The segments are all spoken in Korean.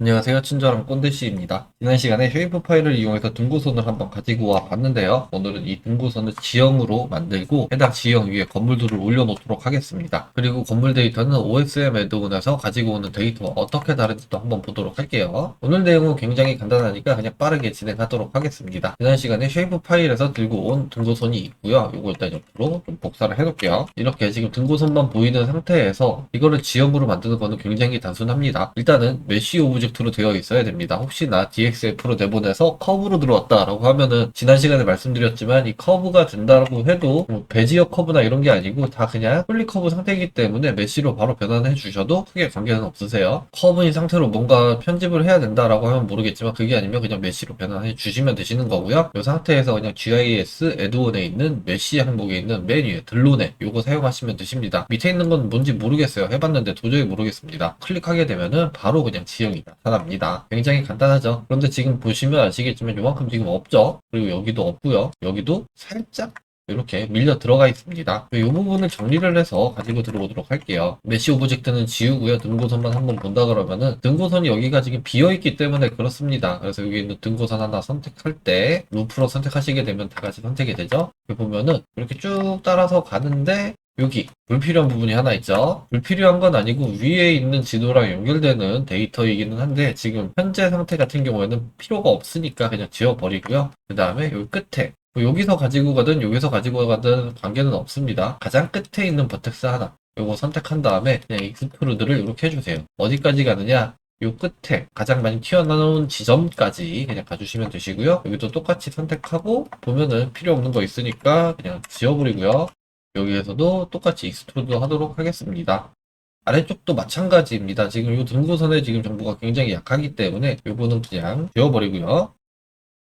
안녕하세요. 친절한 꼰대씨입니다. 지난 시간에 쉐이프 파일을 이용해서 등고선을 한번 가지고 와 봤는데요. 오늘은 이 등고선을 지형으로 만들고 해당 지형 위에 건물들을 올려놓도록 하겠습니다. 그리고 건물 데이터는 OSM 애드온에서 가지고 오는 데이터와 어떻게 다른지도 한번 보도록 할게요. 오늘 내용은 굉장히 간단하니까 그냥 빠르게 진행하도록 하겠습니다. 지난 시간에 쉐이프 파일에서 들고 온 등고선이 있고요. 이거 일단 옆으로 좀 복사를 해놓을게요. 이렇게 지금 등고선만 보이는 상태에서 이거를 지형으로 만드는 거는 굉장히 단순합니다. 일단은 메쉬 오브젝트 로 되어 있어야 됩니다. 혹시나 DXF로 내보내서 커브로 들어왔다라고 하면은 지난 시간에 말씀드렸지만 이 커브가 된다라고 해도 뭐 배지어 커브나 이런 게 아니고 다 그냥 폴리 커브 상태이기 때문에 메쉬로 바로 변환해 주셔도 크게 관계는 없으세요. 커브인 상태로 뭔가 편집을 해야 된다라고 하면 모르겠지만 그게 아니면 그냥 메쉬로 변환해 주시면 되시는 거고요. 이 상태에서 그냥 GIS 애드온에 있는 메쉬 항목에 있는 메뉴에 들로네 요거 사용하시면 되십니다. 밑에 있는 건 뭔지 모르겠어요. 해봤는데 도저히 모르겠습니다. 클릭하게 되면은 바로 그냥 지형이 나타납니다. 굉장히 간단하죠. 그런데 지금 보시면 아시겠지만 요만큼 지금 없죠. 그리고 여기도 없고요. 여기도 살짝 이렇게 밀려 들어가 있습니다. 이 부분을 정리를 해서 가지고 들어오도록 할게요. 메시 오브젝트는 지우고요. 등고선만 한번 본다 그러면은 등고선이 여기가 지금 비어 있기 때문에 그렇습니다. 그래서 여기 있는 등고선 하나 선택할 때 루프로 선택하시게 되면 다 같이 선택이 되죠. 여기 보면은 이렇게 쭉 따라서 가는데 여기 불필요한 부분이 하나 있죠. 불필요한 건 아니고 위에 있는 지도랑 연결되는 데이터이기는 한데 지금 현재 상태 같은 경우에는 필요가 없으니까 그냥 지워버리고요. 그 다음에 여기 끝에 뭐 여기서 가지고 가든 여기서 가지고 가든 관계는 없습니다. 가장 끝에 있는 버텍스 하나 요거 선택한 다음에 그냥 익스트루드를 이렇게 해주세요. 어디까지 가느냐? 요 끝에 가장 많이 튀어나온 지점까지 그냥 가주시면 되시고요. 여기도 똑같이 선택하고 보면은 필요 없는 거 있으니까 그냥 지워버리고요. 여기에서도 똑같이 익스트루드 하도록 하겠습니다. 아래쪽도 마찬가지입니다. 지금 이 등고선의 지금 정보가 굉장히 약하기 때문에 요거는 그냥 지워버리고요.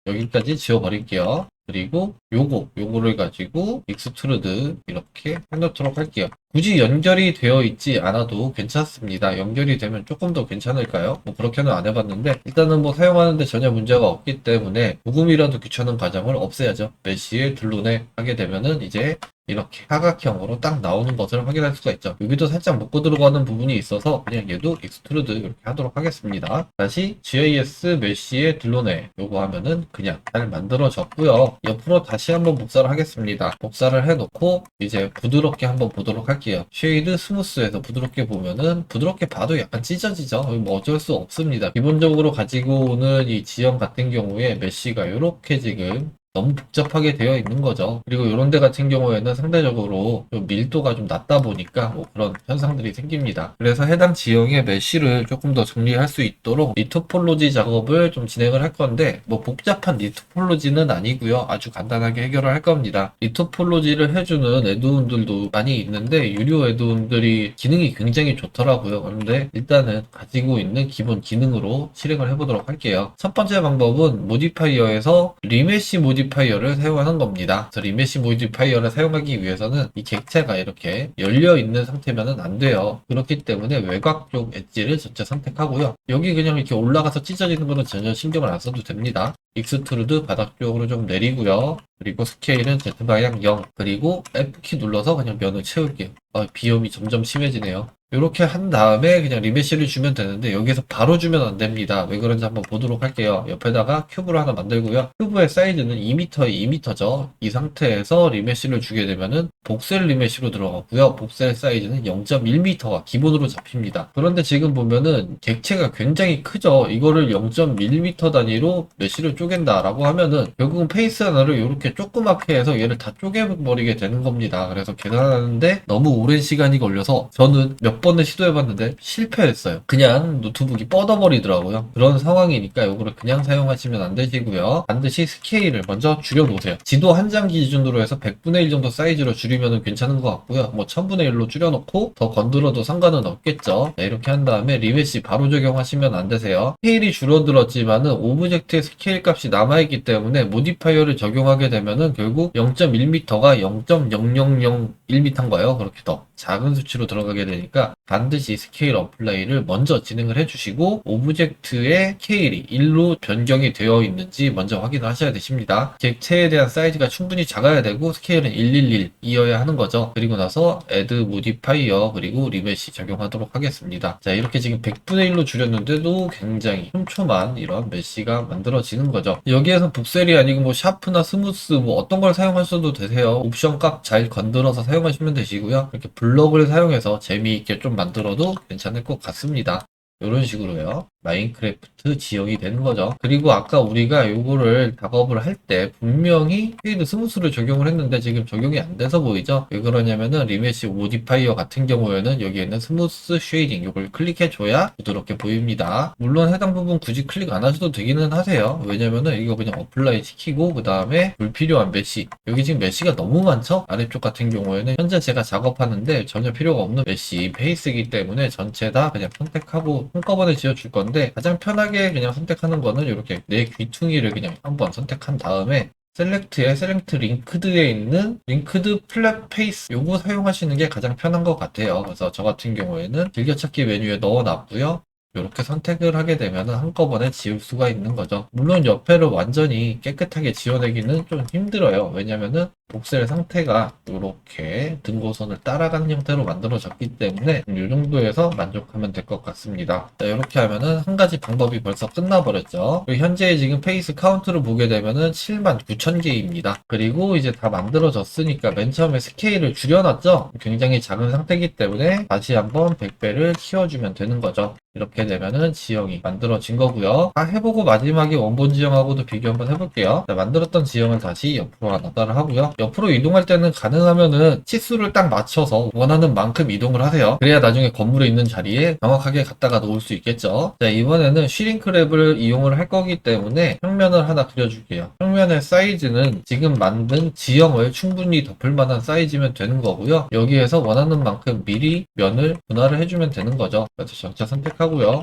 여기까지 지워버릴게요. 그리고 요거, 요거를 가지고 익스트루드 이렇게 해놓도록 할게요. 굳이 연결이 되어 있지 않아도 괜찮습니다. 연결이 되면 조금 더 괜찮을까요? 뭐 그렇게는 안 해봤는데 일단은 뭐 사용하는데 전혀 문제가 없기 때문에 조금이라도 귀찮은 과정을 없애야죠. 메시에 들로네 하게 되면은 이제 이렇게 사각형으로 딱 나오는 것을 확인할 수가 있죠. 여기도 살짝 묶고 들어가는 부분이 있어서 그냥 얘도 익스트루드 이렇게 하도록 하겠습니다. 다시 GIS 메쉬에 들러내 요거 하면은 그냥 잘 만들어졌고요. 옆으로 다시 한번 복사를 하겠습니다. 복사를 해놓고 이제 부드럽게 한번 보도록 할게요. 쉐이드 스무스에서 부드럽게 보면은 부드럽게 봐도 약간 찢어지죠. 뭐 어쩔 수 없습니다. 기본적으로 가지고 오는 이 지형 같은 경우에 메쉬가 이렇게 지금 너무 복잡하게 되어 있는 거죠. 그리고 이런 데 같은 경우에는 상대적으로 좀 밀도가 좀 낮다 보니까 뭐 그런 현상들이 생깁니다. 그래서 해당 지형의 메쉬를 조금 더 정리할 수 있도록 리토폴로지 작업을 좀 진행을 할 건데 뭐 복잡한 리토폴로지는 아니고요. 아주 간단하게 해결을 할 겁니다. 리토폴로지를 해주는 애드온들도 많이 있는데 유료 애드온들이 기능이 굉장히 좋더라고요. 그런데 일단은 가지고 있는 기본 기능으로 실행을 해보도록 할게요. 첫 번째 방법은 모디파이어에서 리메시 모디 모디파이어를 사용하는 겁니다. 그래서 리메시 모디파이어를 사용하기 위해서는 이 객체가 이렇게 열려 있는 상태면은 안 돼요. 그렇기 때문에 외곽 쪽 엣지를 전체 선택하고요. 여기 그냥 이렇게 올라가서 찢어지는 거는 전혀 신경을 안 써도 됩니다. 익스트루드 바닥 쪽으로 좀 내리고요. 그리고 스케일은 Z방향 0. 그리고 F키 눌러서 그냥 면을 채울게요. 아, 비염이 점점 심해지네요. 이렇게 한 다음에 그냥 리메시를 주면 되는데 여기서 바로 주면 안 됩니다. 왜 그런지 한번 보도록 할게요. 옆에다가 큐브를 하나 만들고요. 큐브의 사이즈는 2m에 2m죠. 이 상태에서 리메시를 주게 되면은 복셀 리메시로 들어가고요. 복셀 사이즈는 0.1m가 기본으로 잡힙니다. 그런데 지금 보면은 객체가 굉장히 크죠. 이거를 0.1m 단위로 메시를 쪼갠다라고 하면은 결국은 페이스 하나를 이렇게 조그맣게 해서 얘를 다 쪼개버리게 되는 겁니다. 그래서 계산하는데 너무 오랜 시간이 걸려서 저는 몇 번을 시도해봤는데 실패했어요. 그냥 노트북이 뻗어버리더라고요. 그런 상황이니까 이거를 그냥 사용하시면 안 되시고요. 반드시 스케일을 먼저 줄여놓으세요. 지도 한 장 기준으로 해서 100분의 1 정도 사이즈로 줄이면 괜찮은 것 같고요. 뭐 1000분의 1로 줄여놓고 더 건드려도 상관은 없겠죠. 네, 이렇게 한 다음에 리메시 바로 적용하시면 안 되세요. 스케일이 줄어들었지만은 오브젝트의 스케일 값이 남아있기 때문에 모디파이어를 적용하게 되면은 결국 0.1m가 0.0001m인가요? 그렇게 더 작은 수치로 들어가게 되니까 반드시 스케일 어플라이를 먼저 진행을 해주시고 오브젝트의 스케일이 1로 변경이 되어 있는지 먼저 확인을 하셔야 되십니다. 객체에 대한 사이즈가 충분히 작아야 되고 스케일은 111이어야 하는 거죠. 그리고 나서 add modifier 그리고 리메시 적용하도록 하겠습니다. 자 이렇게 지금 100분의 1로 줄였는데도 굉장히 촘촘한 이런 메시가 만들어지는 거죠. 여기에서 복셀이 아니고 뭐 샤프나 스무스 뭐 어떤 걸 사용하셔도 되세요. 옵션 값 잘 건드려서 사용하시면 되시고요. 이렇게 블럭을 사용해서 재미있게 좀 만들어도 괜찮을 것 같습니다. 이런 식으로요. 마인크래프트 지역이 되는 거죠. 그리고 아까 우리가 요거를 작업을 할 때 분명히 페이드 스무스를 적용을 했는데 지금 적용이 안 돼서 보이죠? 왜 그러냐면은 리메시 모디파이어 같은 경우에는 여기에 있는 스무스 쉐이딩 요걸 클릭해줘야 부드럽게 보입니다. 물론 해당 부분 굳이 클릭 안 하셔도 되기는 하세요. 왜냐면은 이거 그냥 어플라이 시키고 그 다음에 불필요한 메시 여기 지금 메시가 너무 많죠? 아래쪽 같은 경우에는 현재 제가 작업하는데 전혀 필요가 없는 메시 페이스이기 때문에 전체 다 그냥 선택하고 한꺼번에 지어줄 건데 가장 편하게 그냥 선택하는 거는 이렇게 내 귀퉁이를 그냥 한번 선택한 다음에 셀렉트에 셀렉트 링크드에 있는 링크드 플랫 페이스 요거 사용하시는 게 가장 편한 것 같아요. 그래서 저 같은 경우에는 즐겨찾기 메뉴에 넣어놨고요. 이렇게 선택을 하게 되면 한꺼번에 지울 수가 있는 거죠. 물론 옆에를 완전히 깨끗하게 지워내기는 좀 힘들어요. 왜냐면은 복셀 상태가 이렇게 등고선을 따라가는 형태로 만들어졌기 때문에 이 정도에서 만족하면 될 것 같습니다. 자, 이렇게 하면은 한 가지 방법이 벌써 끝나버렸죠. 현재 지금 페이스 카운트를 보게 되면은 7만 9천 개입니다. 그리고 이제 다 만들어졌으니까 맨 처음에 스케일을 줄여놨죠. 굉장히 작은 상태이기 때문에 다시 한번 100배를 키워주면 되는 거죠. 이렇게 되면은 지형이 만들어진 거고요. 다 해보고 마지막에 원본 지형하고도 비교 한번 해볼게요. 자, 만들었던 지형을 다시 옆으로 나타를 하고요. 옆으로 이동할 때는 가능하면은 치수를 딱 맞춰서 원하는 만큼 이동을 하세요. 그래야 나중에 건물에 있는 자리에 정확하게 갖다가 놓을 수 있겠죠. 자, 이번에는 슈링크랩을 이용을 할 거기 때문에 평면을 하나 그려줄게요. 평면의 사이즈는 지금 만든 지형을 충분히 덮을 만한 사이즈면 되는 거고요. 여기에서 원하는 만큼 미리 면을 분할을 해주면 되는 거죠. 그래서 전체 선택하고요.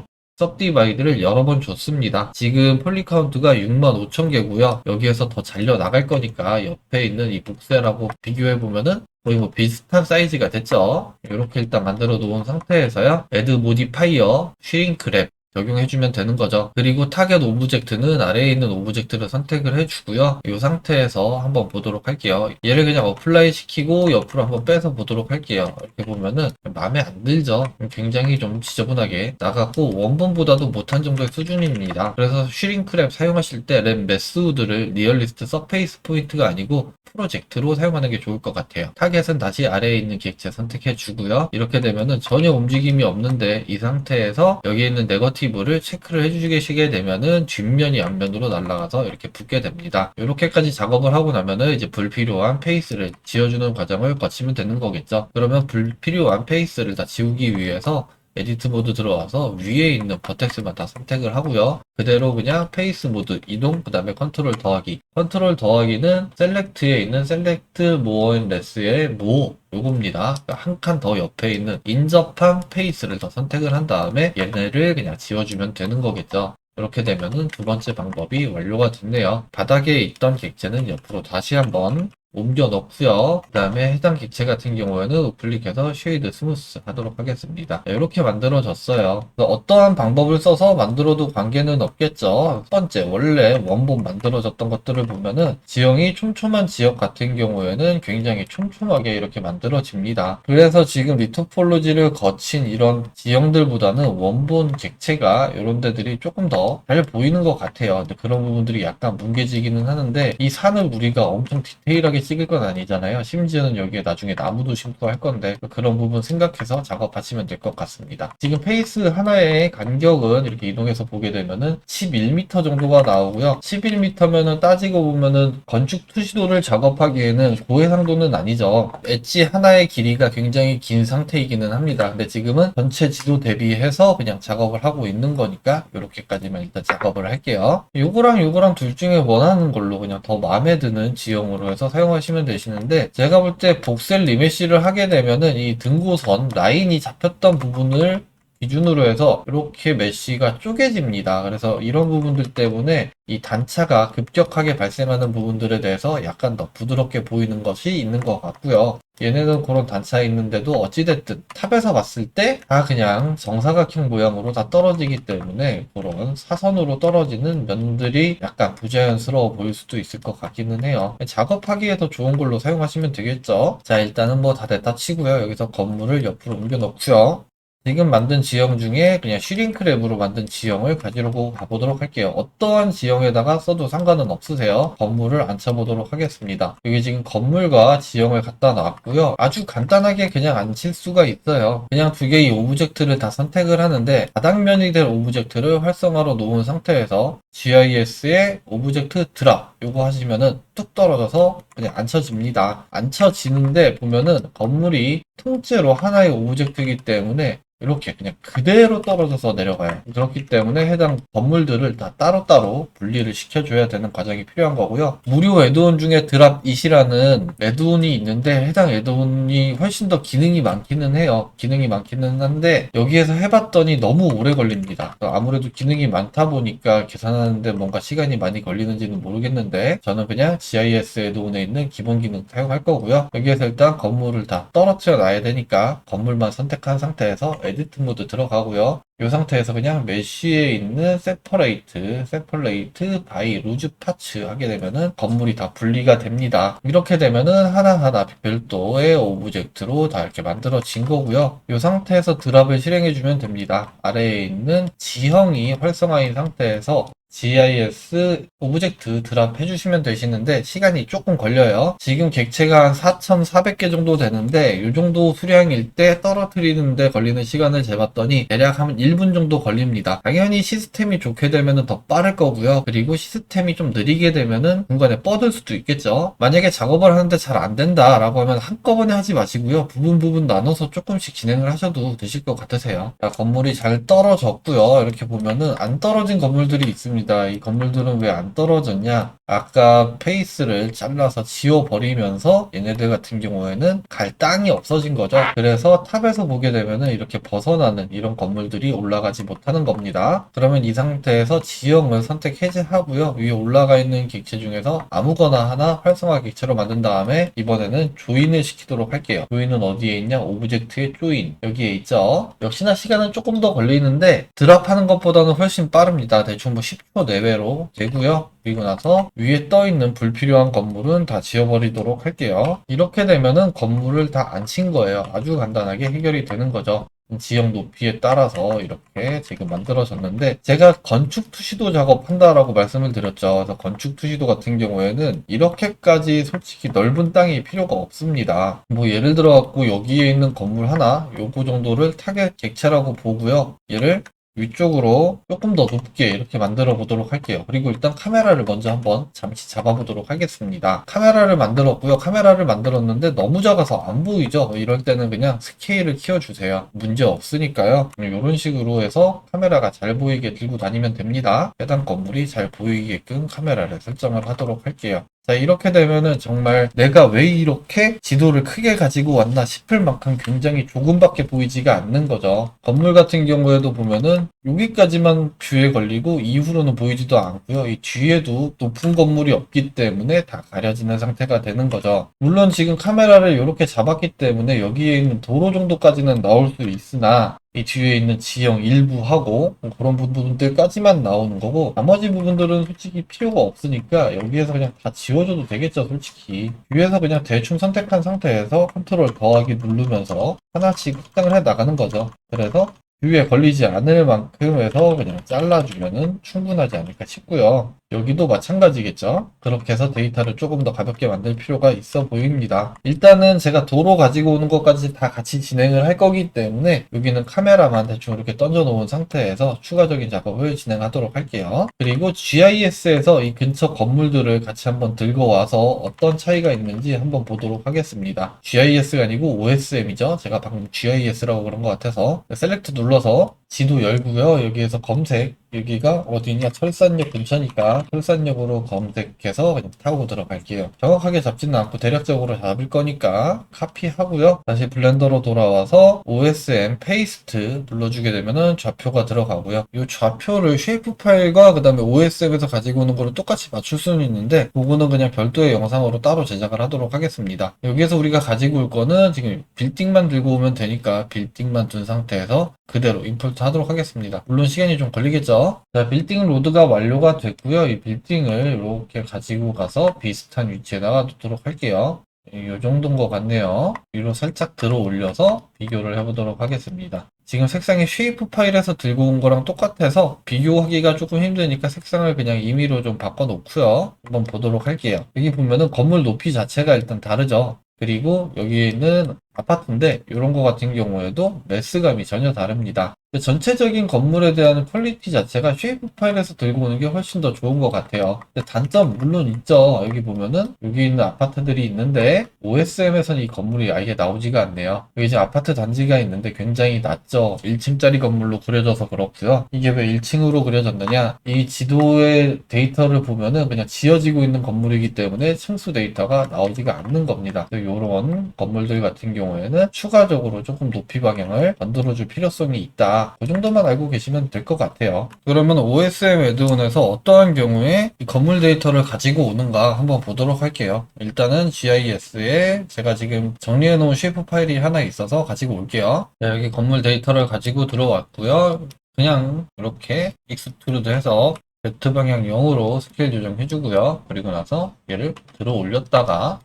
सब디바이드를 여러 번 줬습니다. 지금 폴리 카운트가 6만 5천 개고요. 여기에서 더 잘려 나갈 거니까 옆에 있는 이 복셀하고 비교해 보면은 거의 뭐 비슷한 사이즈가 됐죠. 이렇게 일단 만들어 놓은 상태에서요. 애드 모디파이어, 슈링크랩 적용해주면 되는 거죠. 그리고 타겟 오브젝트는 아래에 있는 오브젝트를 선택을 해주고요. 이 상태에서 한번 보도록 할게요. 얘를 그냥 어플라이 시키고 옆으로 한번 빼서 보도록 할게요. 이렇게 보면은 마음에 안 들죠. 굉장히 좀 지저분하게 나갔고 원본보다도 못한 정도의 수준입니다. 그래서 슈링크랩 사용하실 때램 메스우드를 리얼리스트 서페이스 포인트가 아니고 프로젝트로 사용하는 게 좋을 것 같아요. 타겟은 다시 아래에 있는 기획체 선택해 주고요. 이렇게 되면은 전혀 움직임이 없는데 이 상태에서 여기 있는 네거티브 를 체크를 해주시게 되면은 뒷면이 앞면으로 날아가서 이렇게 붙게 됩니다. 이렇게까지 작업을 하고 나면은 이제 불필요한 페이스를 지워주는 과정을 거치면 되는 거겠죠. 그러면 불필요한 페이스를 다 지우기 위해서 에디트 모드 들어와서 위에 있는 버텍스만 다 선택을 하고요. 그대로 그냥 페이스 모드 이동, 그 다음에 컨트롤 더하기. 컨트롤 더하기는 셀렉트에 있는 셀렉트 모어 레스의 모 요겁니다. 한 칸 더 옆에 있는 인접한 페이스를 더 선택을 한 다음에 얘네를 그냥 지워주면 되는 거겠죠. 이렇게 되면은 두 번째 방법이 완료가 됐네요. 바닥에 있던 객체는 옆으로 다시 한번 옮겨 넣고요. 그 다음에 해당 객체 같은 경우에는 우클릭해서 쉐이드 스무스 하도록 하겠습니다. 이렇게 만들어졌어요. 어떠한 방법을 써서 만들어도 관계는 없겠죠. 첫 번째, 원래 원본 만들어졌던 것들을 보면은 지형이 촘촘한 지역 같은 경우에는 굉장히 촘촘하게 이렇게 만들어집니다. 그래서 지금 리토폴로지를 거친 이런 지형들보다는 원본 객체가 이런 데들이 조금 더 잘 보이는 것 같아요. 그런 부분들이 약간 뭉개지기는 하는데 이 산을 우리가 엄청 디테일하게 찍을 건 아니잖아요. 심지어는 여기에 나중에 나무도 심고 할 건데 그런 부분 생각해서 작업하시면 될 것 같습니다. 지금 페이스 하나의 간격은 이렇게 이동해서 보게 되면은 11m 정도가 나오고요. 11m면은 따지고 보면은 건축 투시도를 작업하기에는 고해상도는 아니죠. 엣지 하나의 길이가 굉장히 긴 상태이기는 합니다. 근데 지금은 전체 지도 대비해서 그냥 작업을 하고 있는 거니까 이렇게까지만 일단 작업을 할게요. 요거랑 요거랑 둘 중에 원하는 걸로 그냥 더 마음에 드는 지형으로 해서 사용 하시면 되시는데 제가 볼 때 복셀 리메시를 하게 되면은 이 등고선 라인이 잡혔던 부분을 기준으로 해서 이렇게 메쉬가 쪼개집니다. 그래서 이런 부분들 때문에 이 단차가 급격하게 발생하는 부분들에 대해서 약간 더 부드럽게 보이는 것이 있는 것 같고요. 얘네는 그런 단차가 있는데도 어찌됐든 탑에서 봤을 때 다 그냥 정사각형 모양으로 다 떨어지기 때문에 그런 사선으로 떨어지는 면들이 약간 부자연스러워 보일 수도 있을 것 같기는 해요. 작업하기에 더 좋은 걸로 사용하시면 되겠죠. 자 일단은 뭐 다 됐다 치고요. 여기서 건물을 옆으로 옮겨 놓고요. 지금 만든 지형 중에 그냥 슈링크랩으로 만든 지형을 가지고 가보도록 할게요. 어떠한 지형에다가 써도 상관은 없으세요. 건물을 앉혀보도록 하겠습니다. 여기 지금 건물과 지형을 갖다 놨고요. 아주 간단하게 그냥 앉힐 수가 있어요. 그냥 두 개의 오브젝트를 다 선택을 하는데 바닥면이 될 오브젝트를 활성화로 놓은 상태에서 GIS의 오브젝트 드랍 요거 하시면은 뚝 떨어져서 그냥 앉혀집니다. 앉혀지는데 보면은 건물이 통째로 하나의 오브젝트이기 때문에 이렇게 그냥 그대로 떨어져서 내려가요. 그렇기 때문에 해당 건물들을 다 따로따로 분리를 시켜줘야 되는 과정이 필요한 거고요. 무료 애드온 중에 드랍잇이라는 애드온이 있는데 해당 애드온이 훨씬 더 기능이 많기는 해요. 기능이 많기는 한데 여기에서 해봤더니 너무 오래 걸립니다. 아무래도 기능이 많다 보니까 계산하는데 뭔가 시간이 많이 걸리는지는 모르겠는데 저는 그냥 GIS 애드온에 있는 기본 기능 사용할 거고요. 여기에서 일단 건물을 다 떨어뜨려 놔야 되니까 건물만 선택한 상태에서 에디트 모드 들어가고요. 이 상태에서 그냥 메쉬에 있는 세퍼레이트, 세퍼레이트 바이 루즈 파츠 하게 되면은 건물이 다 분리가 됩니다. 이렇게 되면은 하나하나 별도의 오브젝트로 다 이렇게 만들어진 거고요. 이 상태에서 드랍을 실행해 주면 됩니다. 아래에 있는 지형이 활성화인 상태에서 GIS 오브젝트 드랍 해주시면 되시는데 시간이 조금 걸려요. 지금 객체가 한 4,400개 정도 되는데 이 정도 수량일 때 떨어뜨리는데 걸리는 시간을 재봤더니 대략 한 1분 정도 걸립니다. 당연히 시스템이 좋게 되면 더 빠를 거고요. 그리고 시스템이 좀 느리게 되면은 중간에 뻗을 수도 있겠죠. 만약에 작업을 하는데 잘 안 된다라고 하면 한꺼번에 하지 마시고요. 부분 부분 나눠서 조금씩 진행을 하셔도 되실 것 같으세요. 자, 건물이 잘 떨어졌고요. 이렇게 보면은 안 떨어진 건물들이 있습니다. 이 건물들은 왜 안 떨어졌냐? 아까 페이스를 잘라서 지워버리면서 얘네들 같은 경우에는 갈 땅이 없어진 거죠. 그래서 탑에서 보게 되면은 이렇게 벗어나는 이런 건물들이 올라가지 못하는 겁니다. 그러면 이 상태에서 지형을 선택 해제하고요. 위에 올라가 있는 객체 중에서 아무거나 하나 활성화 객체로 만든 다음에 이번에는 조인을 시키도록 할게요. 조인은 어디에 있냐? 오브젝트의 조인. 여기에 있죠. 역시나 시간은 조금 더 걸리는데 드랍하는 것보다는 훨씬 빠릅니다. 대충 뭐 10초 내외로 되고요. 그리고 나서 위에 떠 있는 불필요한 건물은 다 지워버리도록 할게요. 이렇게 되면은 건물을 다 안 친 거예요. 아주 간단하게 해결이 되는 거죠. 지형 높이에 따라서 이렇게 지금 만들어졌는데 제가 건축 투시도 작업한다라고 말씀을 드렸죠. 그래서 건축 투시도 같은 경우에는 이렇게까지 솔직히 넓은 땅이 필요가 없습니다. 뭐 예를 들어 갖고 여기에 있는 건물 하나 요거 정도를 타겟 객체라고 보고요. 얘를 위쪽으로 조금 더 높게 이렇게 만들어 보도록 할게요. 그리고 일단 카메라를 먼저 한번 잠시 잡아 보도록 하겠습니다. 카메라를 만들었고요. 카메라를 만들었는데 너무 작아서 안 보이죠? 이럴 때는 그냥 스케일을 키워주세요. 문제 없으니까요. 이런 식으로 해서 카메라가 잘 보이게 들고 다니면 됩니다. 해당 건물이 잘 보이게끔 카메라를 설정을 하도록 할게요. 자, 이렇게 되면은 정말 내가 왜 이렇게 지도를 크게 가지고 왔나 싶을 만큼 굉장히 조금밖에 보이지가 않는 거죠. 건물 같은 경우에도 보면은 여기까지만 뷰에 걸리고 이후로는 보이지도 않고요. 이 뒤에도 높은 건물이 없기 때문에 다 가려지는 상태가 되는 거죠. 물론 지금 카메라를 이렇게 잡았기 때문에 여기에 있는 도로 정도까지는 나올 수 있으나 이 뒤에 있는 지형 일부하고 그런 부분들까지만 나오는 거고 나머지 부분들은 솔직히 필요가 없으니까 여기에서 그냥 다 지워줘도 되겠죠 솔직히. 위에서 그냥 대충 선택한 상태에서 컨트롤 더하기 누르면서 하나씩 확장을 해 나가는 거죠. 그래서 뷰에 걸리지 않을 만큼 해서 그냥 잘라주면은 충분하지 않을까 싶고요. 여기도 마찬가지겠죠. 그렇게 해서 데이터를 조금 더 가볍게 만들 필요가 있어 보입니다. 일단은 제가 도로 가지고 오는 것까지 다 같이 진행을 할 거기 때문에 여기는 카메라만 대충 이렇게 던져 놓은 상태에서 추가적인 작업을 진행하도록 할게요. 그리고 GIS에서 이 근처 건물들을 같이 한번 들고 와서 어떤 차이가 있는지 한번 보도록 하겠습니다. GIS가 아니고 OSM이죠. 제가 방금 GIS라고 그런 것 같아서 셀렉트 눌러 서 지도 열고요. 여기에서 검색 여기가 어디냐 철산역 근처니까 철산역으로 검색해서 그냥 타고 들어갈게요. 정확하게 잡지는 않고 대략적으로 잡을 거니까 카피하고요. 다시 블렌더로 돌아와서 OSM 페이스트 눌러주게 되면은 좌표가 들어가고요. 이 좌표를 쉐이프 파일과 그 다음에 OSM에서 가지고 오는 거를 똑같이 맞출 수는 있는데 그거는 그냥 별도의 영상으로 따로 제작을 하도록 하겠습니다. 여기에서 우리가 가지고 올 거는 지금 빌딩만 들고 오면 되니까 빌딩만 둔 상태에서 그대로 임포트 하도록 하겠습니다. 물론 시간이 좀 걸리겠죠? 자, 빌딩 로드가 완료가 됐고요. 이 빌딩을 이렇게 가지고 가서 비슷한 위치에다가 놓도록 할게요. 이 정도인 것 같네요. 위로 살짝 들어 올려서 비교를 해보도록 하겠습니다. 지금 색상이 쉐이프 파일에서 들고 온 거랑 똑같아서 비교하기가 조금 힘드니까 색상을 그냥 임의로 좀 바꿔 놓고요. 한번 보도록 할게요. 여기 보면은 건물 높이 자체가 일단 다르죠. 그리고 여기는 아파트인데 이런 거 같은 경우에도 매스감이 전혀 다릅니다. 근데 전체적인 건물에 대한 퀄리티 자체가 쉐이프 파일에서 들고 오는 게 훨씬 더 좋은 것 같아요. 단점 물론 있죠. 여기 보면은 여기 있는 아파트들이 있는데 OSM에서는 이 건물이 아예 나오지가 않네요. 여기 이제 아파트 단지가 있는데 굉장히 낮죠. 1층짜리 건물로 그려져서 그렇고요. 이게 왜 1층으로 그려졌느냐? 이 지도의 데이터를 보면은 그냥 지어지고 있는 건물이기 때문에 층수 데이터가 나오지가 않는 겁니다. 이런 건물들 같은 경우에는 추가적으로 조금 높이 방향을 만들어줄 필요성이 있다. 그 정도만 알고 계시면 될 것 같아요. 그러면 OSM 에드온에서 어떠한 경우에 이 건물 데이터를 가지고 오는가 한번 보도록 할게요. 일단은 GIS에 제가 지금 정리해 놓은 쉐이프 파일이 하나 있어서 가지고 올게요. 자, 여기 건물 데이터를 가지고 들어왔고요. 그냥 이렇게 익스트루드 해서 Z 방향 0으로 스케일 조정해 주고요. 그리고 나서 얘를 들어 올렸다가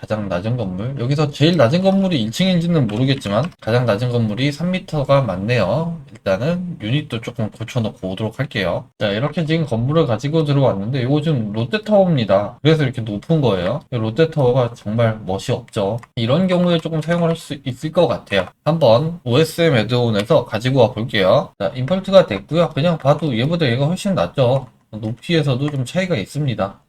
가장 낮은 건물. 여기서 제일 낮은 건물이 1층인지는 모르겠지만 가장 낮은 건물이 3m가 맞네요. 일단은 유닛도 조금 고쳐놓고 오도록 할게요. 자 이렇게 지금 건물을 가지고 들어왔는데 이거 지금 롯데타워입니다. 그래서 이렇게 높은 거예요. 이 롯데타워가 정말 멋이 없죠. 이런 경우에 조금 사용을 할 수 있을 것 같아요. 한번 OSM 에드온에서 가지고 와 볼게요. 자 임펄트가 됐고요. 그냥 봐도 얘보다 얘가 훨씬 낫죠. 높이에서도 좀 차이가 있습니다.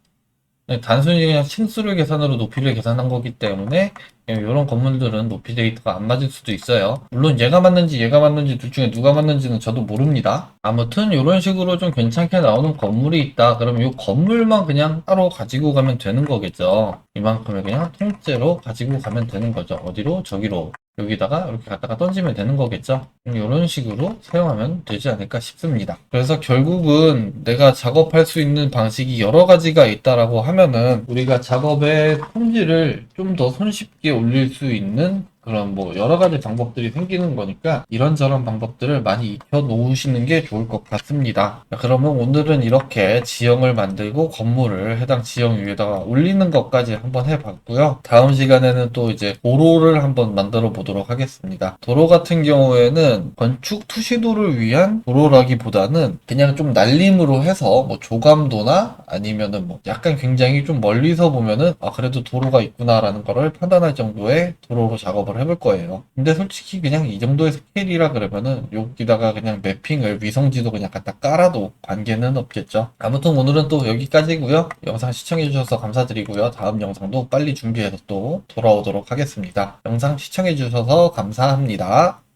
네, 단순히 그냥 층수를 계산으로 높이를 계산한 거기 때문에 이런 건물들은 높이 데이터가 안 맞을 수도 있어요. 물론 얘가 맞는지 얘가 맞는지 둘 중에 누가 맞는지는 저도 모릅니다. 아무튼 이런 식으로 좀 괜찮게 나오는 건물이 있다. 그럼 이 건물만 그냥 따로 가지고 가면 되는 거겠죠. 이만큼을 그냥 통째로 가지고 가면 되는 거죠. 어디로? 저기로. 여기다가 이렇게 갖다가 던지면 되는 거겠죠. 이런 식으로 사용하면 되지 않을까 싶습니다. 그래서 결국은 내가 작업할 수 있는 방식이 여러 가지가 있다라고 하면은 우리가 작업의 품질을 좀 더 손쉽게 올릴 수 있는 그런 뭐 여러 가지 방법들이 생기는 거니까 이런저런 방법들을 많이 익혀 놓으시는 게 좋을 것 같습니다. 자, 그러면 오늘은 이렇게 지형을 만들고 건물을 해당 지형 위에다가 올리는 것까지 한번 해봤고요. 다음 시간에는 또 이제 도로를 한번 만들어 보도록 하겠습니다. 도로 같은 경우에는 건축 투시도를 위한 도로라기보다는 그냥 좀 날림으로 해서 뭐 조감도나 아니면은 뭐 약간 굉장히 좀 멀리서 보면은 아 그래도 도로가 있구나라는 거를 판단할 정도의 도로로 작업 을 해볼 거예요. 근데 솔직히 그냥 이 정도의 스케일이라 그러면은 여기다가 그냥 매핑을 위성지도 그냥 갖다 깔아도 관계는 없겠죠. 아무튼 오늘은 또 여기까지고요. 영상 시청해주셔서 감사드리고요. 다음 영상도 빨리 준비해서 또 돌아오도록 하겠습니다. 영상 시청해주셔서 감사합니다.